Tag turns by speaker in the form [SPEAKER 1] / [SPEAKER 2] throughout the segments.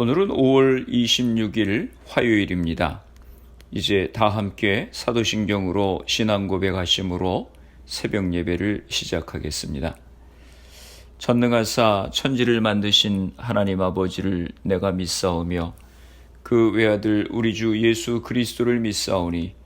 [SPEAKER 1] 오늘은 5월 26일 화요일입니다. 이제 다 함께 사도신경으로 신앙 고백하심으로 새벽 예배를 시작하겠습니다. 전능하사 천지를 만드신 하나님 아버지를 내가 믿사오며 그 외아들 우리 주 예수 그리스도를 믿사오니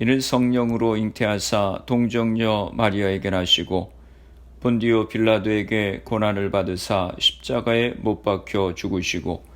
[SPEAKER 1] 이는 성령으로 잉태하사 동정녀 마리아에게 나시고 본디오 빌라도에게 고난을 받으사 십자가에 못 박혀 죽으시고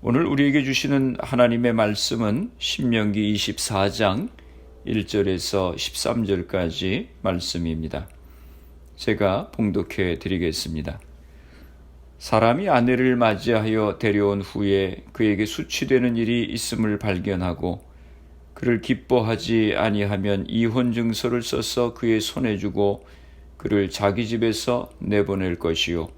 [SPEAKER 1] 오늘 우리에게 주시는 하나님의 말씀은 신명기 24장 1절에서 13절까지 말씀입니다. 제가 봉독해 드리겠습니다. 사람이 아내를 맞이하여 데려온 후에 그에게 수치되는 일이 있음을 발견하고 그를 기뻐하지 아니하면 이혼 증서를 써서 그의 손에 주고 그를 자기 집에서 내보낼 것이요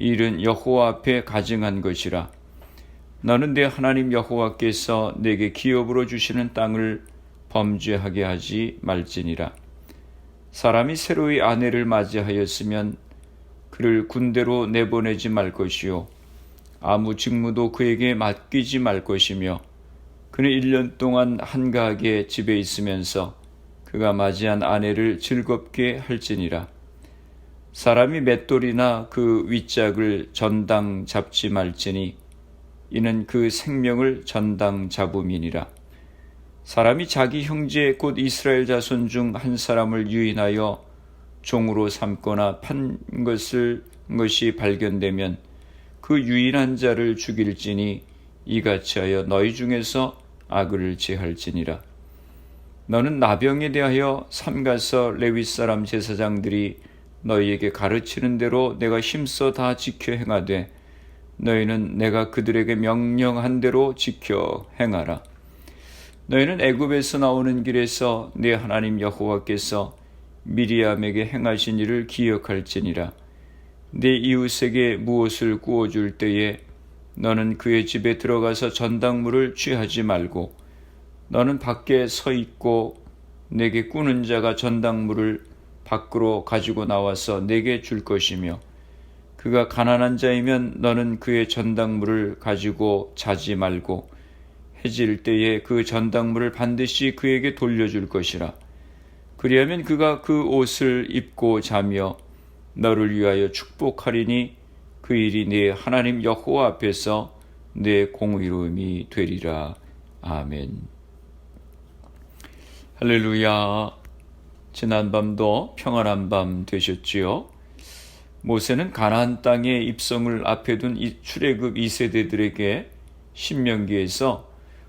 [SPEAKER 1] 일은 여호와 앞에 가증한 것이라. 너는 내 하나님 여호와께서 내게 기업으로 주시는 땅을 범죄하게 하지 말지니라. 사람이 새로이 아내를 맞이하였으면 그를 군대로 내보내지 말 것이요. 아무 직무도 그에게 맡기지 말 것이며 그는 1년 동안 한가하게 집에 있으면서 그가 맞이한 아내를 즐겁게 할지니라. 사람이 맷돌이나 그 윗짝을 전당 잡지 말지니 이는 그 생명을 전당 잡음이니라. 사람이 자기 형제 곧 이스라엘 자손 중 한 사람을 유인하여 종으로 삼거나 판 것을 것이 발견되면 그 유인한 자를 죽일지니 이같이 하여 너희 중에서 악을 제할지니라. 너는 나병에 대하여 삼가서 레위 사람 제사장들이 너희에게 가르치는 대로 내가 힘써 다 지켜 행하되 너희는 내가 그들에게 명령한 대로 지켜 행하라. 너희는 애굽에서 나오는 길에서 내 하나님 여호와께서 미리암에게 행하신 일을 기억할지니라. 내 이웃에게 무엇을 구워 줄 때에 너는 그의 집에 들어가서 전당물을 취하지 말고 너는 밖에 서 있고 내게 꾸는 자가 전당물을 밖으로 가지고 나와서 내게 줄 것이며 그가 가난한 자이면 너는 그의 전당물을 가지고 자지 말고 해질 때에 그 전당물을 반드시 그에게 돌려줄 것이라. 그리하면 그가 그 옷을 입고 자며 너를 위하여 축복하리니 그 일이 네 하나님 여호와 앞에서 내 공의로움이 되리라. 아멘. 할렐루야. 지난밤도 평안한 밤 되셨지요? 모세는 가나안 땅의 입성을 앞에 둔 출애굽 2세대들에게 신명기에서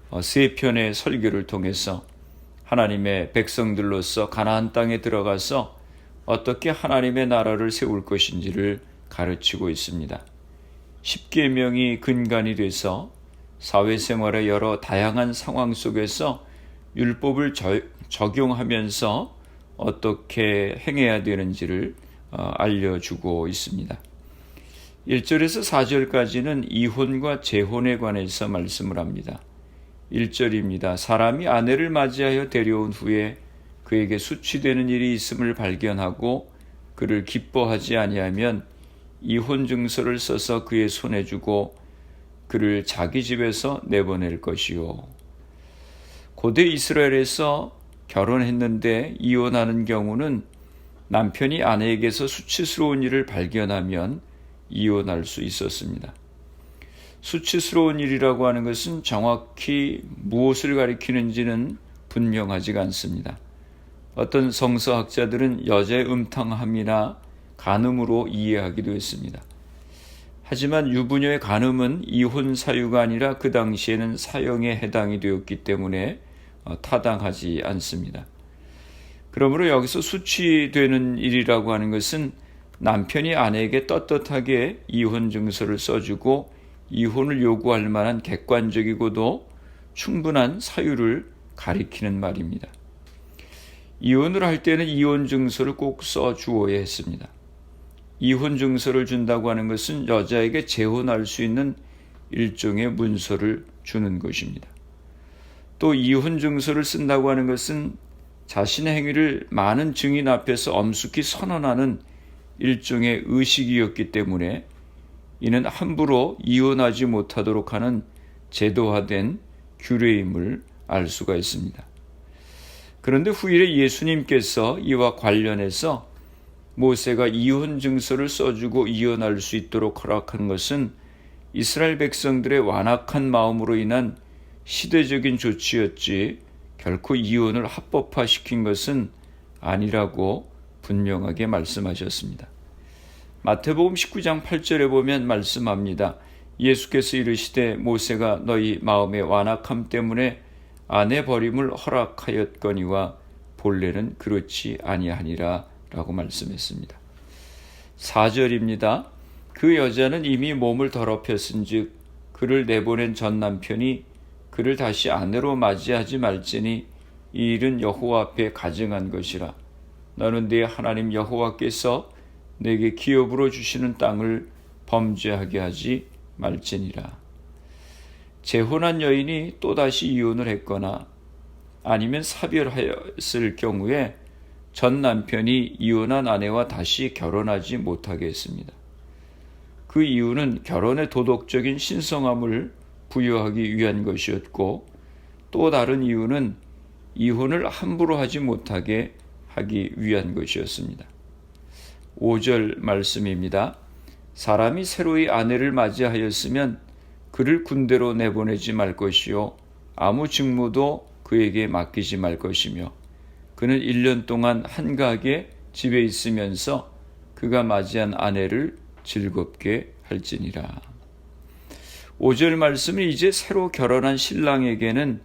[SPEAKER 1] 어, 세 편의 설교를 통해서 하나님의 백성들로서 가나안 땅에 들어가서 어떻게 하나님의 나라를 세울 것인지를 가르치고 있습니다. 십계명이 근간이 돼서 사회생활의 여러 다양한 상황 속에서 율법을 저, 적용하면서 어떻게 행해야 되는지를 어, 알려주고 있습니다. 1절에서 4절까지는 이혼과 재혼에 관해서 말씀을 합니다. 1절입니다. 사람이 아내를 맞이하여 데려온 후에 그에게 수치되는 일이 있음을 발견하고 그를 기뻐하지 아니하면 이혼 증서를 써서 그의 손에 주고 그를 자기 집에서 내보낼 것이요. 고대 이스라엘에서 결혼했는데 이혼하는 경우는 남편이 아내에게서 수치스러운 일을 발견하면 이혼할 수 있었습니다. 수치스러운 일이라고 하는 것은 정확히 무엇을 가리키는지는 분명하지가 않습니다. 어떤 성서학자들은 여자의 음탕함이나 간음으로 이해하기도 했습니다. 하지만 유부녀의 간음은 이혼 사유가 아니라 그 당시에는 사형에 해당이 되었기 때문에 어, 타당하지 않습니다. 그러므로 여기서 수치되는 일이라고 하는 것은 남편이 아내에게 떳떳하게 이혼 증서를 써주고 이혼을 요구할 만한 객관적이고도 충분한 사유를 가리키는 말입니다. 이혼을 할 때는 이혼 증서를 꼭 써주어야 했습니다. 이혼 증서를 준다고 하는 것은 여자에게 재혼할 수 있는 일종의 문서를 주는 것입니다. 또 이혼 증서를 쓴다고 하는 것은 자신의 행위를 많은 증인 앞에서 엄숙히 선언하는 일종의 의식이었기 때문에 이는 함부로 이혼하지 못하도록 하는 제도화된 규례임을 알 수가 있습니다. 그런데 후일에 예수님께서 이와 관련해서 모세가 이혼 증서를 써주고 이혼할 수 있도록 허락한 것은 이스라엘 백성들의 완악한 마음으로 인한 시대적인 조치였지 결코 이혼을 합법화시킨 것은 아니라고 분명하게 말씀하셨습니다. 마태복음 19장 8절에 보면 말씀합니다. 예수께서 이르시되 모세가 너희 마음의 완악함 때문에 아내 버림을 허락하였거니와 본래는 그렇지 아니하니라 라고 말씀했습니다. 4절입니다. 그 여자는 이미 몸을 더럽혔은즉 그를 내보낸 전 남편이 그를 다시 아내로 맞이하지 말지니 이 일은 여호와 앞에 가증한 것이라 너는 네 하나님 여호와께서 내게 기업으로 주시는 땅을 범죄하게 하지 말지니라. 재혼한 여인이 또다시 이혼을 했거나 아니면 사별하였을 경우에 전 남편이 이혼한 아내와 다시 결혼하지 못하게 했습니다. 그 이유는 결혼의 도덕적인 신성함을 부여하기 위한 것이었고 또 다른 이유는 이혼을 함부로 하지 못하게 하기 위한 것이었습니다. 5절 말씀입니다. 사람이 새로이 아내를 맞이하였으면 그를 군대로 내보내지 말 것이요 아무 직무도 그에게 맡기지 말 것이며 그는 1년 동안 한가하게 집에 있으면서 그가 맞이한 아내를 즐겁게 할지니라. 5절 말씀은 이제 새로 결혼한 신랑에게는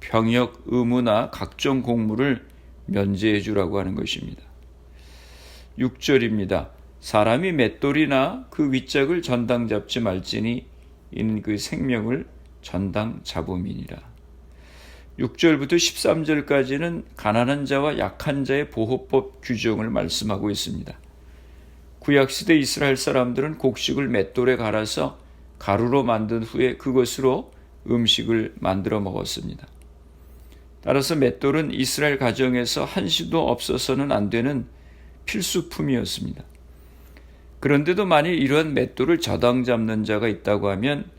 [SPEAKER 1] 병역 의무나 각종 공무를 면제해 주라고 하는 것입니다. 6절입니다. 사람이 맷돌이나 그 윗짝을 전당 잡지 말지니 이는 그 생명을 전당 잡음이니라. 6절부터 13절까지는 가난한 자와 약한 자의 보호법 규정을 말씀하고 있습니다. 구약시대 이스라엘 사람들은 곡식을 맷돌에 갈아서 가루로 만든 후에 그것으로 음식을 만들어 먹었습니다. 따라서 맷돌은 이스라엘 가정에서 한시도 없어서는 안 되는 필수품이었습니다. 그런데도 만일 이러한 맷돌을 저당 잡는 자가 있다고 하면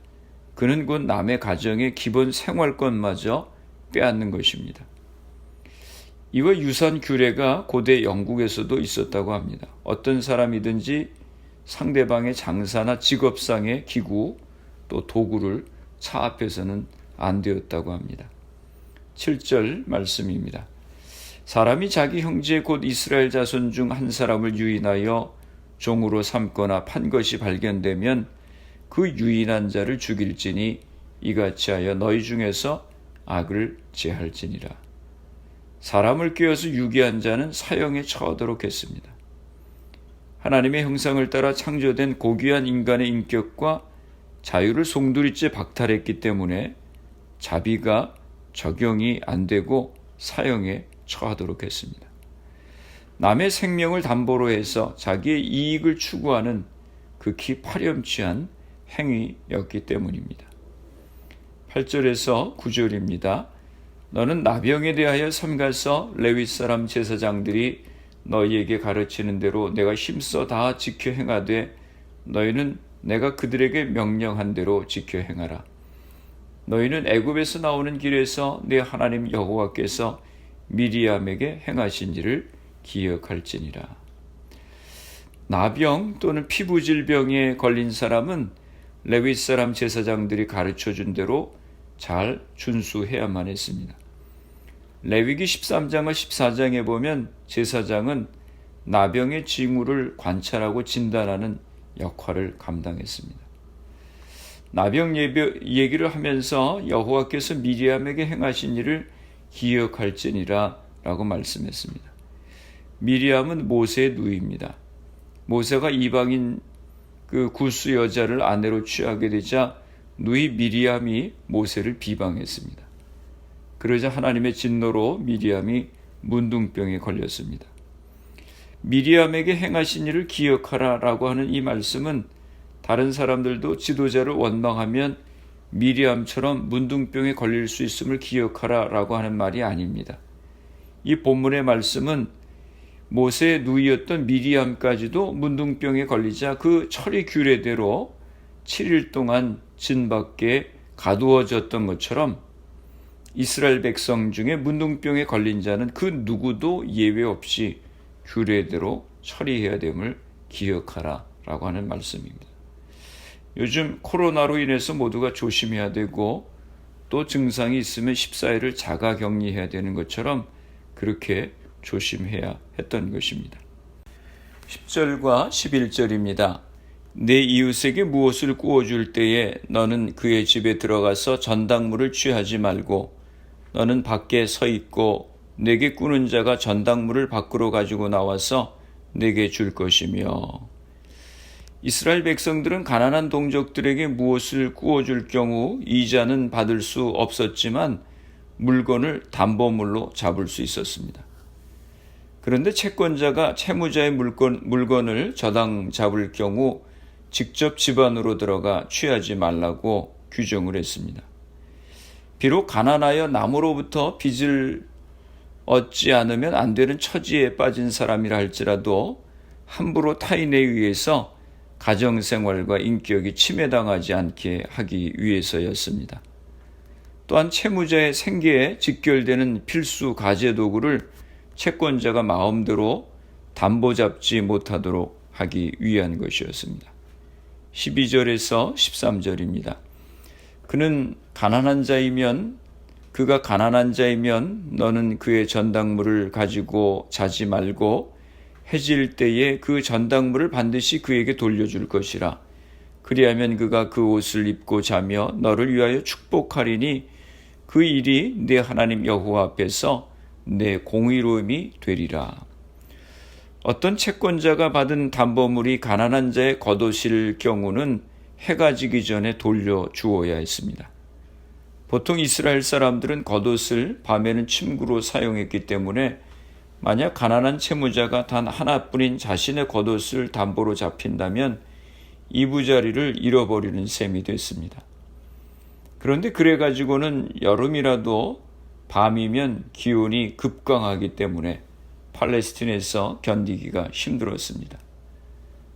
[SPEAKER 1] 그는 곧 남의 가정의 기본 생활권마저 빼앗는 것입니다. 이와 유사한 규례가 고대 영국에서도 있었다고 합니다. 어떤 사람이든지 상대방의 장사나 직업상의 기구 또 도구를 차 앞에서는 안 되었다고 합니다. 7절 말씀입니다. 사람이 자기 형제 곧 이스라엘 자손 중 한 사람을 유인하여 종으로 삼거나 판 것이 발견되면 그 유인한 자를 죽일지니 이같이 하여 너희 중에서 악을 제할지니라. 사람을 끼어서 유기한 자는 사형에 처하도록 했습니다. 하나님의 형상을 따라 창조된 고귀한 인간의 인격과 자유를 송두리째 박탈했기 때문에 자비가 적용이 안 되고 사형에 처하도록 했습니다. 남의 생명을 담보로 해서 자기의 이익을 추구하는 극히 파렴치한 행위였기 때문입니다. 8절에서 9절입니다. 너는 나병에 대하여 삼가서 레위 사람 제사장들이 너희에게 가르치는 대로 내가 힘써 다 지켜 행하되 너희는 내가 그들에게 명령한 대로 지켜 행하라. 너희는 애굽에서 나오는 길에서 내 하나님 여호와께서 미리암에게 행하신 일을 기억할지니라. 나병 또는 피부 질병에 걸린 사람은 레위 사람 제사장들이 가르쳐 준 대로 잘 준수해야만 했습니다. 레위기 13장과 14장에 보면 제사장은 나병의 징후를 관찰하고 진단하는 역할을 감당했습니다. 나병 얘기를 하면서 여호와께서 미리암에게 행하신 일을 기억할지니라 라고 말씀했습니다. 미리암은 모세의 누이입니다. 모세가 이방인 그 구스 여자를 아내로 취하게 되자 누이 미리암이 모세를 비방했습니다. 그러자 하나님의 진노로 미리암이 문둥병에 걸렸습니다. 미리암에게 행하신 일을 기억하라라고 하는 이 말씀은 다른 사람들도 지도자를 원망하면 미리암처럼 문둥병에 걸릴 수 있음을 기억하라라고 하는 말이 아닙니다. 이 본문의 말씀은 모세의 누이였던 미리암까지도 문둥병에 걸리자 그 처리 규례대로 7일 동안 진 밖에 가두어졌던 것처럼 이스라엘 백성 중에 문둥병에 걸린 자는 그 누구도 예외 없이 규례대로 처리해야 됨을 기억하라 라고 하는 말씀입니다. 요즘 코로나로 인해서 모두가 조심해야 되고 또 증상이 있으면 14일을 자가 격리해야 되는 것처럼 그렇게 조심해야 했던 것입니다. 10절과 11절입니다. 내 이웃에게 무엇을 구워줄 때에 너는 그의 집에 들어가서 전당물을 취하지 말고 너는 밖에 서 있고 내게 꾸는 자가 전당물을 밖으로 가지고 나와서 내게 줄 것이며 이스라엘 백성들은 가난한 동족들에게 무엇을 구워줄 경우 이자는 받을 수 없었지만 물건을 담보물로 잡을 수 있었습니다. 그런데 채권자가 채무자의 물건, 물건을 저당 잡을 경우 직접 집안으로 들어가 취하지 말라고 규정을 했습니다. 비록 가난하여 남으로부터 빚을 얻지 않으면 안 되는 처지에 빠진 사람이라 할지라도 함부로 타인에 의해서 가정생활과 인격이 침해당하지 않게 하기 위해서였습니다. 또한 채무자의 생계에 직결되는 필수 가제 도구를 채권자가 마음대로 담보 잡지 못하도록 하기 위한 것이었습니다. 12절에서 13절입니다. 그는 가난한 자이면 그가 가난한 자이면 너는 그의 전당물을 가지고 자지 말고 해질 때에 그 전당물을 반드시 그에게 돌려줄 것이라. 그리하면 그가 그 옷을 입고 자며 너를 위하여 축복하리니 그 일이 내 하나님 여호와 앞에서 내 공의로움이 되리라. 어떤 채권자가 받은 담보물이 가난한 자의 겉옷일 경우는 해가 지기 전에 돌려 주어야 했습니다. 보통 이스라엘 사람들은 겉옷을 밤에는 침구로 사용했기 때문에 만약 가난한 채무자가 단 하나뿐인 자신의 겉옷을 담보로 잡힌다면 이부자리를 잃어버리는 셈이 됐습니다. 그런데 그래 가지고는 여름이라도 밤이면 기온이 급강하기 때문에 팔레스틴에서 견디기가 힘들었습니다.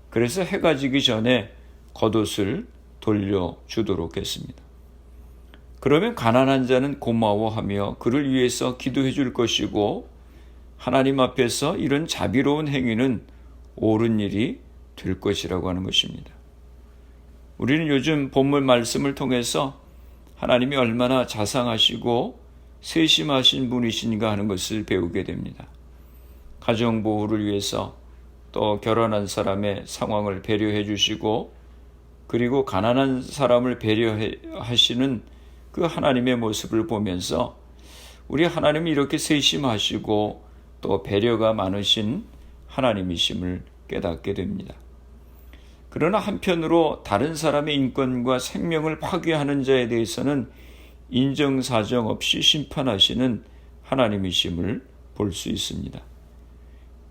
[SPEAKER 1] 그래서 해가 지기 전에 겉옷을 돌려주도록 했습니다. 그러면 가난한 자는 고마워하며 그를 위해서 기도해 줄 것이고 하나님 앞에서 이런 자비로운 행위는 옳은 일이 될 것이라고 하는 것입니다. 우리는 요즘 본문 말씀을 통해서 하나님이 얼마나 자상하시고 세심하신 분이신가 하는 것을 배우게 됩니다. 가정 보호를 위해서 또 결혼한 사람의 상황을 배려해 주시고 그리고 가난한 사람을 배려하시는 그 하나님의 모습을 보면서 우리 하나님이 이렇게 세심하시고 또 배려가 많으신 하나님이심을 깨닫게 됩니다. 그러나 한편으로 다른 사람의 인권과 생명을 파괴하는 자에 대해서는 인정사정 없이 심판하시는 하나님이심을 볼 수 있습니다.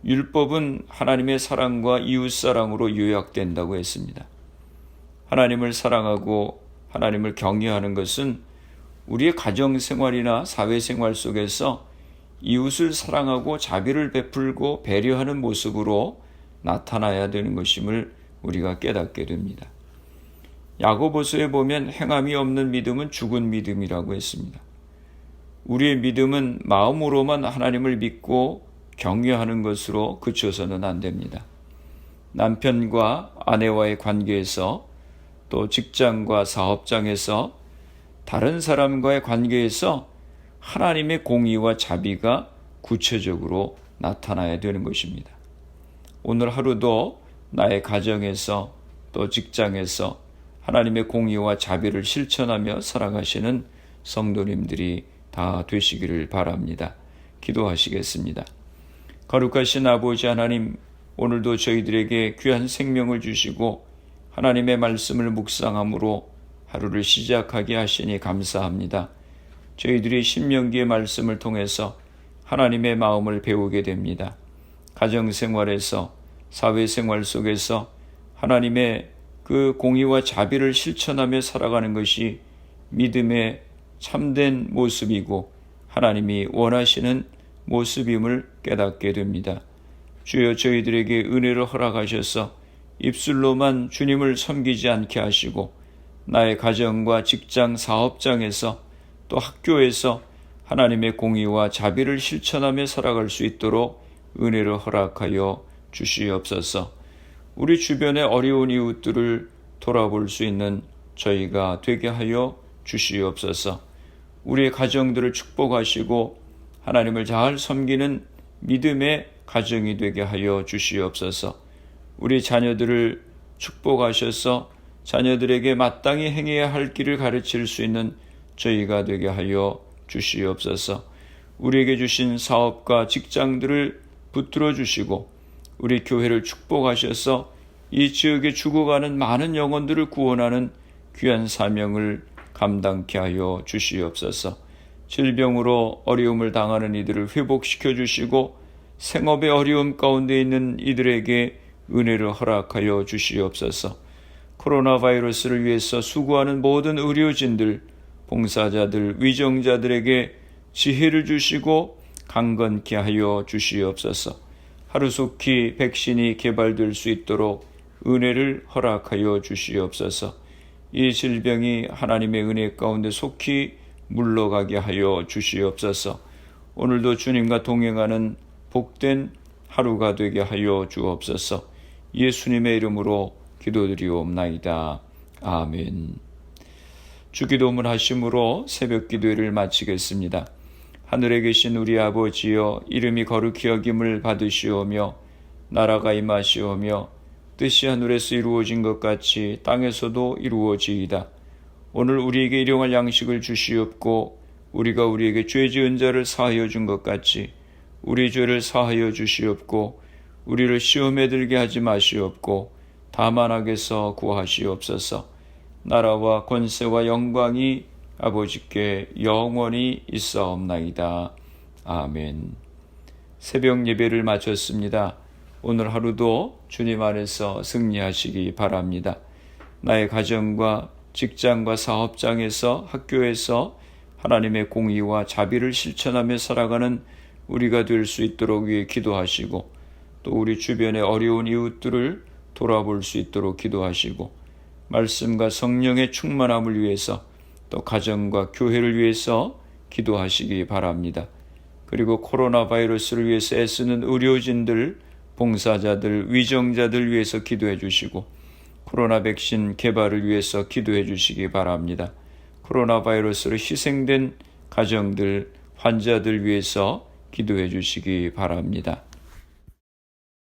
[SPEAKER 1] 율법은 하나님의 사랑과 이웃 사랑으로 요약된다고 했습니다. 하나님을 사랑하고 하나님을 경외하는 것은 우리의 가정 생활이나 사회 생활 속에서 이웃을 사랑하고 자비를 베풀고 배려하는 모습으로 나타나야 되는 것임을 우리가 깨닫게 됩니다. 야고보서에 보면 행함이 없는 믿음은 죽은 믿음이라고 했습니다. 우리의 믿음은 마음으로만 하나님을 믿고 경외하는 것으로 그쳐서는 안 됩니다. 남편과 아내와의 관계에서 또 직장과 사업장에서 다른 사람과의 관계에서 하나님의 공의와 자비가 구체적으로 나타나야 되는 것입니다. 오늘 하루도 나의 가정에서 또 직장에서 하나님의 공의와 자비를 실천하며 살아가시는 성도님들이 다 되시기를 바랍니다. 기도하시겠습니다. 거룩하신 아버지 하나님, 오늘도 저희들에게 귀한 생명을 주시고 하나님의 말씀을 묵상함으로 하루를 시작하게 하시니 감사합니다. 저희들이 신명기의 말씀을 통해서 하나님의 마음을 배우게 됩니다. 가정 생활에서 사회 생활 속에서 하나님의 그 공의와 자비를 실천하며 살아가는 것이 믿음의 참된 모습이고 하나님이 원하시는 모습임을 깨닫게 됩니다. 주여 저희들에게 은혜를 허락하셔서 입술로만 주님을 섬기지 않게 하시고 나의 가정과 직장 사업장에서 또 학교에서 하나님의 공의와 자비를 실천하며 살아갈 수 있도록 은혜를 허락하여 주시옵소서. 우리 주변의 어려운 이웃들을 돌아볼 수 있는 저희가 되게 하여 주시옵소서. 우리의 가정들을 축복하시고 하나님을 잘 섬기는 믿음의 가정이 되게 하여 주시옵소서. 우리 자녀들을 축복하셔서 자녀들에게 마땅히 행해야 할 길을 가르칠 수 있는 저희가 되게 하여 주시옵소서. 우리에게 주신 사업과 직장들을 붙들어 주시고 우리 교회를 축복하셔서 이 지역에 죽어가는 많은 영혼들을 구원하는 귀한 사명을 감당케 하여 주시옵소서. 질병으로 어려움을 당하는 이들을 회복시켜 주시고 생업의 어려움 가운데 있는 이들에게 은혜를 허락하여 주시옵소서. 코로나 바이러스를 위해서 수고하는 모든 의료진들, 봉사자들, 위정자들에게 지혜를 주시고 강건케 하여 주시옵소서. 하루속히 백신이 개발될 수 있도록 은혜를 허락하여 주시옵소서. 이 질병이 하나님의 은혜 가운데 속히 물러가게 하여 주시옵소서. 오늘도 주님과 동행하는 복된 하루가 되게 하여 주옵소서. 예수님의 이름으로 기도드리옵나이다. 아멘. 주기도문 하심으로 새벽 기도를 마치겠습니다. 하늘에 계신 우리 아버지여 이름이 거룩히 여김을 받으시오며 나라가 임하시오며 뜻이 하늘에서 이루어진 것 같이 땅에서도 이루어지이다. 오늘 우리에게 일용할 양식을 주시옵고 우리가 우리에게 죄 지은 자를 사하여 준 것 같이 우리 죄를 사하여 주시옵고 우리를 시험에 들게 하지 마시옵고 다만 악에서 구하시옵소서. 나라와 권세와 영광이 아버지께 영원히 있사옵나이다. 아멘. 새벽 예배를 마쳤습니다. 오늘 하루도 주님 안에서 승리하시기 바랍니다. 나의 가정과 직장과 사업장에서 학교에서 하나님의 공의와 자비를 실천하며 살아가는 우리가 될 수 있도록 위해 기도하시고 또 우리 주변의 어려운 이웃들을 돌아볼 수 있도록 기도하시고 말씀과 성령의 충만함을 위해서 또 가정과 교회를 위해서 기도하시기 바랍니다. 그리고 코로나 바이러스를 위해서 애쓰는 의료진들, 봉사자들, 위정자들 위해서 기도해 주시고 코로나 백신 개발을 위해서 기도해 주시기 바랍니다. 코로나 바이러스로 희생된 가정들, 환자들 위해서 기도해 주시기 바랍니다.